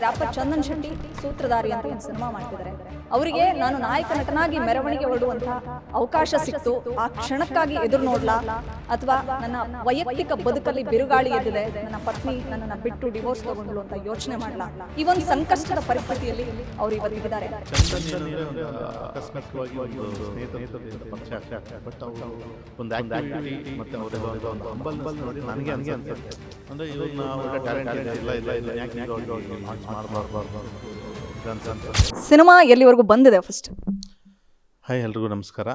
Wrapper Chandan Shetty ಸೂತ್ರಧಾರಿ ಅಂತ ಒಂದು cinema ಮಾಡ್ತಿದ್ದಾರೆ ಅವರಿಗೆ ನಾನು ನಾಯಕ ನಟನಾಗಿ ಮೆರವಣಿಗೆ ಹೊರಡುವಂತಹ ಅವಕಾಶ ಸಿಕ್ತು ಆ ಕ್ಷಣಕ್ಕಾಗಿ ಎದುರು ನೋಡ್ಲಾ ಅಥವಾ ನನ್ನ ವೈಯಕ್ತಿಕ ಬದುಕಲ್ಲಿ ಬಿರುಗಾಳಿ ಎದ್ದಿದೆ ನನ್ನ ಪತ್ನಿ ನನ್ನನ್ನ ಬಿಟ್ಟು ಡಿವೋರ್ಸ್ ತಗೊಂಡ್ಲು ಅಂತ ಯೋಚನೆ ಮಾಡ್ಲಾ ಈ ಒಂದು ಸಂಕಷ್ಟದ ಪರಿಸ್ಥಿತಿಯಲ್ಲಿ ಅವ್ರು ಇವತ್ತಿದ್ದಾರೆ ಅಂದ್ರೆ ಇವ್ರನ್ನ ಒಳ್ಳೆ ಟ್ಯಾಲೆಂಟ್ ಇದೆ ಇಲ್ಲ ಇಲ್ಲ ಸಿನಿಮಾ ಎಲ್ಲಿವರೆಗೂ ಬಂದಿದೆ ಫಸ್ಟ್ ಹಾಯ್ ಎಲ್ರಿಗೂ ನಮಸ್ಕಾರ.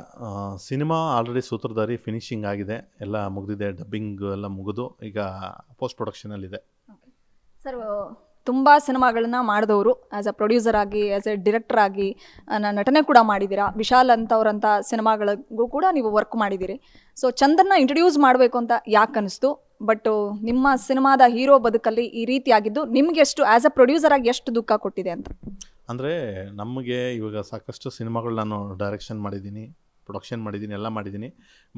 ಸಿನಿಮಾ ಆಲ್ರೆಡಿ ಸೂತ್ರಧಾರಿ ಫಿನಿಶಿಂಗ್ ಆಗಿದೆ. ಎಲ್ಲ ಮುಗಿದಿದೆ ಡಬ್ಬಿಂಗ್ ಎಲ್ಲ ಮುಗಿದು ಈಗ ಪೋಸ್ಟ್ ಪ್ರೊಡಕ್ಷನಲ್ಲಿದೆ ಸರ್ ತುಂಬ ಸಿನಿಮಾಗಳನ್ನ ಮಾಡಿದವರು ಆ್ಯಸ್ ಅ ಪ್ರೊಡ್ಯೂಸರ್ ಆಗಿ ಆ್ಯಸ್ ಎ ಡಿರೆಕ್ಟರ್ ಆಗಿ ನಾ ನಟನೆ ಕೂಡ ಮಾಡಿದ್ದೀರಾ ವಿಶಾಲ್ ಅಂತವ್ರಂಥ ಸಿನಿಮಾಗಳಿಗೂ ಕೂಡ ನೀವು ವರ್ಕ್ ಮಾಡಿದ್ದೀರಿ ಸೊ ಚಂದನ್ನ ಇಂಟ್ರಡ್ಯೂಸ್ ಮಾಡಬೇಕು ಅಂತ ಯಾಕೆ ಅನಿಸ್ತು? ಬಟ್ ನಿಮ್ಮ ಸಿನಿಮಾದ ಹೀರೋ ಬದುಕಲ್ಲಿ ಈ ರೀತಿ ಆಗಿದ್ದು ನಿಮ್ಗೆ ಎಷ್ಟು ಆ್ಯಸ್ ಅ ಪ್ರೊಡ್ಯೂಸರ್ ಆಗಿ ಎಷ್ಟು ದುಃಖ ಕೊಟ್ಟಿದೆ ಅಂತ? ಅಂದರೆ ನಮಗೆ ಇವಾಗ ಸಾಕಷ್ಟು ಸಿನಿಮಾಗಳು ನಾನು ಡೈರೆಕ್ಷನ್ ಮಾಡಿದ್ದೀನಿ ಪ್ರೊಡಕ್ಷನ್ ಮಾಡಿದ್ದೀನಿ, ಎಲ್ಲ ಮಾಡಿದ್ದೀನಿ.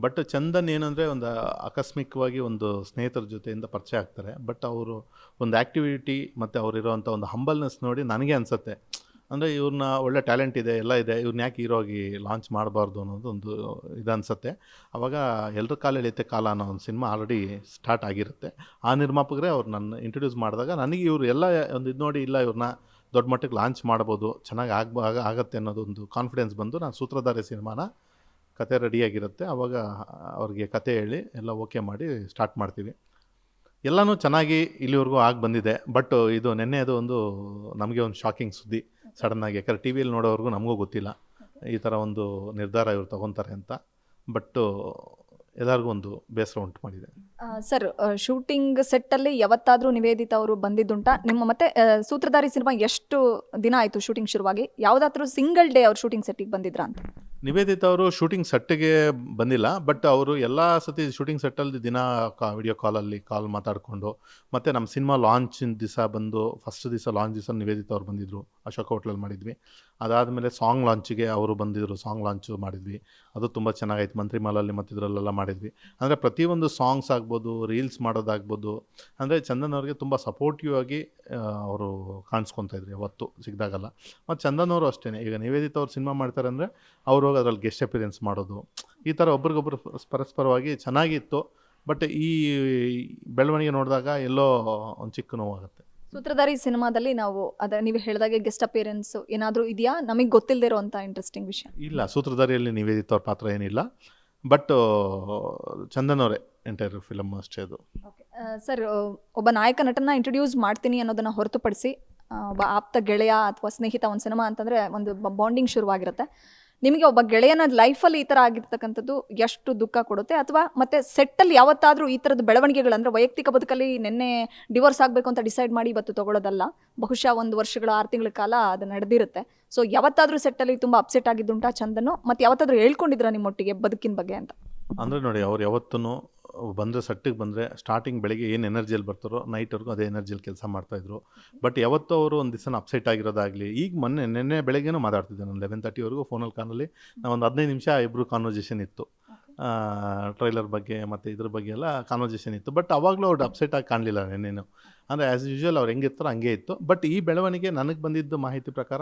ಬಟ್ ಚಂದನ್ ಏನಂದರೆ ಒಂದು ಆಕಸ್ಮಿಕವಾಗಿ ಒಂದು ಸ್ನೇಹಿತರ ಜೊತೆಯಿಂದ ಪರಿಚಯ ಆಗ್ತಾರೆ. ಬಟ್ ಅವರು ಒಂದು ಆ್ಯಕ್ಟಿವಿಟಿ ಮತ್ತು ಅವರಿರೋವಂಥ ಒಂದು ಹಂಬಲ್ನೆಸ್ ನೋಡಿ ನನಗೆ ಅನಿಸುತ್ತೆ. ಅಂದರೆ ಇವ್ರನ್ನ ಒಳ್ಳೆ ಟ್ಯಾಲೆಂಟ್ ಇದೆ, ಎಲ್ಲ ಇದೆ ಇವ್ರನ್ನ ಯಾಕೆ ಹೀರೋ ಆಗಿ ಲಾಂಚ್ ಮಾಡಬಾರ್ದು ಅನ್ನೋದು ಒಂದು ಇದು ಅನಿಸುತ್ತೆ. ಆವಾಗ ಎಲ್ಲರ ಕಾಲ ಎಳೆಯುತ್ತೆ ಕಾಲ ಅನ್ನೋ ಒಂದು ಸಿನಿಮಾ ಆಲ್ರೆಡಿ ಸ್ಟಾರ್ಟ್ ಆಗಿರುತ್ತೆ. ಆ ನಿರ್ಮಾಪಕರೇ ಅವ್ರು ನನ್ನ ಇಂಟ್ರೊಡ್ಯೂಸ್ ಮಾಡಿದಾಗ ನನಗೆ ಇವರು ಎಲ್ಲ ಒಂದು ಇದು ನೋಡಿ ಇಲ್ಲ ಇವ್ರನ್ನ ದೊಡ್ಡ ಮಟ್ಟಕ್ಕೆ ಲಾಂಚ್ ಮಾಡ್ಬೋದು, ಚೆನ್ನಾಗಿ ಆಗ ಆಗತ್ತೆ ಅನ್ನೋದೊಂದು ಕಾನ್ಫಿಡೆನ್ಸ್ ಬಂದು ನಾನು ಸೂತ್ರಧಾರಿ ಸಿನಿಮಾನ ಕತೆ ರೆಡಿಯಾಗಿರುತ್ತೆ ಆವಾಗ ಅವ್ರಿಗೆ ಕತೆ ಹೇಳಿ ಎಲ್ಲ ಓಕೆ ಮಾಡಿ ಸ್ಟಾರ್ಟ್ ಮಾಡ್ತೀವಿ. ಎಲ್ಲನೂ ಚೆನ್ನಾಗಿ ಇಲ್ಲಿವರೆಗೂ ಆಗಿ ಬಂದಿದೆ. ಬಟ್ ಇದು ನೆನ್ನೆ ಅದು ಒಂದು ನಮಗೆ ಒಂದು ಶಾಕಿಂಗ್ ಸುದ್ದಿ. ಸಡನ್ನಾಗಿ ಯಾಕಂದ್ರೆ ಟಿ ವಿಯಲ್ಲಿ ನೋಡೋವರೆಗೂ ನಮಗೂ ಗೊತ್ತಿಲ್ಲ. ಈ ಥರ ಒಂದು ನಿರ್ಧಾರ ಇವರು ತಗೊತಾರೆ ಅಂತ. ಬಟ್ಟು ಎಲ್ಲರಿಗೂ ಒಂದು ಬೇಸರ ಉಂಟು ಮಾಡಿದೆ. ಸರ್ ಶೂಟಿಂಗ್ ಸೆಟ್ಟಲ್ಲಿ ಯಾವತ್ತಾದರೂ ನಿವೇದಿತ ಅವರು ಬಂದಿದ್ದುಂಟ? ನಿಮ್ಮ ಮತ್ತೆ ಸೂತ್ರಧಾರಿ ಸಿನಿಮಾ ಎಷ್ಟು ದಿನ ಆಯಿತು ಶೂಟಿಂಗ್ ಶುರುವಾಗಿ? ಯಾವುದಾದ್ರೂ ಸಿಂಗಲ್ ಡೇ ಅವ್ರು ಶೂಟಿಂಗ್ ಸೆಟ್ಟಿಗೆ ಬಂದಿದ್ರಾ ಅಂತ? ನಿವೇದಿತ ಅವರು ಶೂಟಿಂಗ್ ಸೆಟ್ಗೆ ಬಂದಿಲ್ಲ ಬಟ್ ಅವರು ಎಲ್ಲ ಸತಿ ಶೂಟಿಂಗ್ ಸೆಟ್ಟಲ್ಲಿ ದಿನ ಕಾ ವಿಡಿಯೋ ಕಾಲಲ್ಲಿ ಕಾಲ್ ಮಾತಾಡಿಕೊಂಡು, ಮತ್ತು ನಮ್ಮ ಸಿನಿಮಾ ಲಾಂಚಿನ ದಿವಸ ಬಂದು ಫಸ್ಟ್ ದಿವಸ ಲಾಂಚ್ ದಿವಸ ನಿವೇದಿತ ಅವ್ರು ಬಂದಿದ್ದರು ಅಶೋಕ ಹೋಟ್ಲಲ್ಲಿ ಮಾಡಿದ್ವಿ. ಅದಾದಮೇಲೆ ಸಾಂಗ್ ಲಾಂಚಿಗೆ ಅವರು ಬಂದಿದ್ದರು ಸಾಂಗ್ ಲಾಂಚು ಮಾಡಿದ್ವಿ. ಅದು ತುಂಬ ಚೆನ್ನಾಗಾಯ್ತು. ಮಂತ್ರಿ ಮಾಲಲ್ಲಿ ಮತ್ತು ಇದರಲ್ಲೆಲ್ಲ ಮಾಡಿದ್ವಿ. ಅಂದರೆ ಪ್ರತಿಯೊಂದು ಸಾಂಗ್ಸ್ ಆಗ್ಬೋದು ರೀಲ್ಸ್ ಮಾಡೋದಾಗ್ಬೋದು, ಅಂದರೆ ಚಂದನ್ ಅವ್ರಿಗೆ ತುಂಬ ಸಪೋರ್ಟಿವ್ ಆಗಿ ಅವರು ಕಾಣಿಸ್ಕೊತಾ ಇದ್ರು ಯಾವತ್ತು ಸಿಗ್ದಾಗಲ್ಲ. ಮತ್ತು ಚಂದನ್ ಅವರು ಅಷ್ಟೇ ಈಗ ನಿವೇದಿತ ಅವ್ರು ಸಿನಿಮಾ ಮಾಡ್ತಾರೆ ಅಂದರೆ, ಅವ್ರು ಹೋಗಿ ಅದರಲ್ಲಿ ಗೆಸ್ಟ್ ಅಪಿರೆನ್ಸ್ ಮಾಡೋದು. ಈ ಥರ ಒಬ್ರಿಗೊಬ್ರು ಪರಸ್ಪರವಾಗಿ ಚೆನ್ನಾಗಿತ್ತು. ಬಟ್ ಈ ಬೆಳವಣಿಗೆ ನೋಡಿದಾಗ ಎಲ್ಲೋ ಒಂದು ಚಿಕ್ಕ ನೋವಾಗುತ್ತೆ. ಸೂತ್ರಧಾರಿ ಸಿನಿಮಾದಲ್ಲಿ ನಾವು ಅದ ನೀವು ಹೇಳಿದಾಗೆ ಗೆಸ್ಟ್ ಅಪಿಯರೆನ್ಸ್ ಏನಾದರೂ ಇದೆಯಾ? ನಮಗೆ ಗೊತ್ತಿಲ್ಲದೆ ಇರುವಂಥ ಇಂಟ್ರೆಸ್ಟಿಂಗ್ ವಿಷಯ. ಇಲ್ಲ ಸೂತ್ರಧಾರಿಯಲ್ಲಿ ನಿವೇದಿತ ಅವ್ರ ಪಾತ್ರ ಏನಿಲ್ಲ. ಬಟ್ ಚಂದನ್ ಅವರೇ ಎಂಟೈರ್ ಫಿಲಮ್ ಅಷ್ಟೇ ಅದು. ಸರ್ ಒಬ್ಬ ನಾಯಕ ನಟನ ಇಂಟ್ರೊಡ್ಯೂಸ್ ಮಾಡ್ತೀನಿ ಅನ್ನೋದನ್ನ ಹೊರತುಪಡಿಸಿ ಒಬ್ಬ ಆಪ್ತ ಗೆಳೆಯ ಅಥವಾ ಸ್ನೇಹಿತ ಒಂದು ಸಿನಿಮಾ ಅಂತಂದರೆ ಒಂದು ಬಾಂಡಿಂಗ್ ಶುರುವಾಗಿರುತ್ತೆ. ನಿಮಗೆ ಒಬ್ಬ ಗೆಳೆಯನ ಲೈಫಲ್ಲಿ ಈ ಥರ ಆಗಿರ್ತಕ್ಕಂಥದ್ದು ಎಷ್ಟು ದುಃಖ ಕೊಡುತ್ತೆ? ಅಥವಾ ಮತ್ತೆ ಸೆಟ್ಟಲ್ಲಿ ಯಾವತ್ತಾದರೂ ಈ ಥರದ ಬೆಳವಣಿಗೆಗಳು ಅಂದರೆ ವೈಯಕ್ತಿಕ ಬದುಕಲ್ಲಿ ನಿನ್ನೆ ಡಿವೋರ್ಸ್ ಆಗಬೇಕು ಅಂತ ಡಿಸೈಡ್ ಮಾಡಿ ಇವತ್ತು ತಗೊಳ್ಳೋದಲ್ಲ ಬಹುಶಃ ಒಂದು ವರ್ಷಗಳ, ಆರು ತಿಂಗಳ ಕಾಲ ಅದು ನಡೆದಿರುತ್ತೆ. ಸೊ ಯಾವತ್ತಾದರೂ ಸೆಟ್ಟಲ್ಲಿ ತುಂಬ ಅಪ್ಸೆಟ್ ಆಗಿದ್ದುಂಟಾ ಚಂದನು ಮತ್ತು ಯಾವತ್ತಾದರೂ ಹೇಳ್ಕೊಂಡಿದ್ರ ನಿಮ್ಮೊಟ್ಟಿಗೆ ಬದುಕಿನ ಬಗ್ಗೆ ಅಂತ? ಅಂದರೆ ನೋಡಿ, ಅವ್ರು ಯಾವತ್ತೂ ಬಂದರೆ ಸಟ್ಟಿಗೆ ಬಂದರೆ ಸ್ಟಾರ್ಟಿಂಗ್ ಬೆಳಗ್ಗೆ ಏನು ಎನರ್ಜಿಯಲ್ಲಿ ಬರ್ತಾರೋ ನೈಟ್ವರೆಗೂ ಅದೇ ಎನರ್ಜಿಯಲ್ಲಿ ಕೆಲಸ ಮಾಡ್ತಾಯಿದ್ರು ಬಟ್ ಯಾವತ್ತೂ ಅವರು ಒಂದು ದಿವಸ ಅಪ್ಸೆಟ್ ಆಗಿರೋದಾಗಲಿ, ಈಗ ಮೊನ್ನೆ, ನಿನ್ನೆ ಬೆಳಗ್ಗೆನೂ ಮಾತಾಡ್ತಿದ್ದೆ ನಾನು ಲೆವೆನ್ ತರ್ಟಿವರೆಗೂ ಫೋನಲ್ಲಿ ಕಾನಲ್ಲಿ. ಒಂದು ಹದಿನೈದು ನಿಮಿಷ ಇಬ್ಬರು ಕಾನ್ವರ್ಜೇಷನ್ ಇತ್ತು. ಟ್ರೈಲರ್ ಬಗ್ಗೆ ಮತ್ತು ಇದ್ರ ಬಗ್ಗೆ ಎಲ್ಲ ಕಾನ್ವರ್ಜೇಷನ್ ಇತ್ತು. ಬಟ್ ಅವಾಗಲೂ ಅವ್ರು ಅಪ್ಸೆಟ್ ಆಗಿ ಕಾಣಲಿಲ್ಲ ನೆನೇನು ಅಂದರೆ ಆ್ಯಸ್ ಯೂಶ್ವಲ್ ಅವ್ರು ಹೆಂಗಿರ್ತಾರೋ ಹಂಗೆ ಇತ್ತು. ಬಟ್ ಈ ಬೆಳವಣಿಗೆ ನನಗೆ ಬಂದಿದ್ದು ಮಾಹಿತಿ ಪ್ರಕಾರ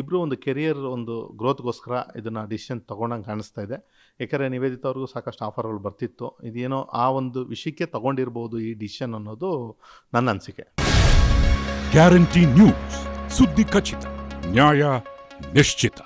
ಇಬ್ಬರು ಒಂದು ಕೆರಿಯರ್ ಒಂದು ಗ್ರೋತ್ಗೋಸ್ಕರ ಇದನ್ನು ಡಿಸಿಷನ್ ತೊಗೊಂಡಂಗೆ ಕಾಣಿಸ್ತಾ ಇದೆ. ಏಕೆಂದರೆ ನಿವೇದಿತ ಅವ್ರಿಗೂ ಸಾಕಷ್ಟು ಆಫರ್ಗಳು ಬರ್ತಿತ್ತು. ಇದೇನೋ ಆ ಒಂದು ವಿಷಯಕ್ಕೆ ತೊಗೊಂಡಿರ್ಬೋದು ಈ ಡಿಸಿಷನ್ ಅನ್ನೋದು ನನ್ನ ಅನಿಸಿಕೆ. ಗ್ಯಾರಂಟಿ ನ್ಯೂಸ್ ಸುದ್ದಿ ಖಚಿತ, ನ್ಯಾಯ ನಿಶ್ಚಿತ.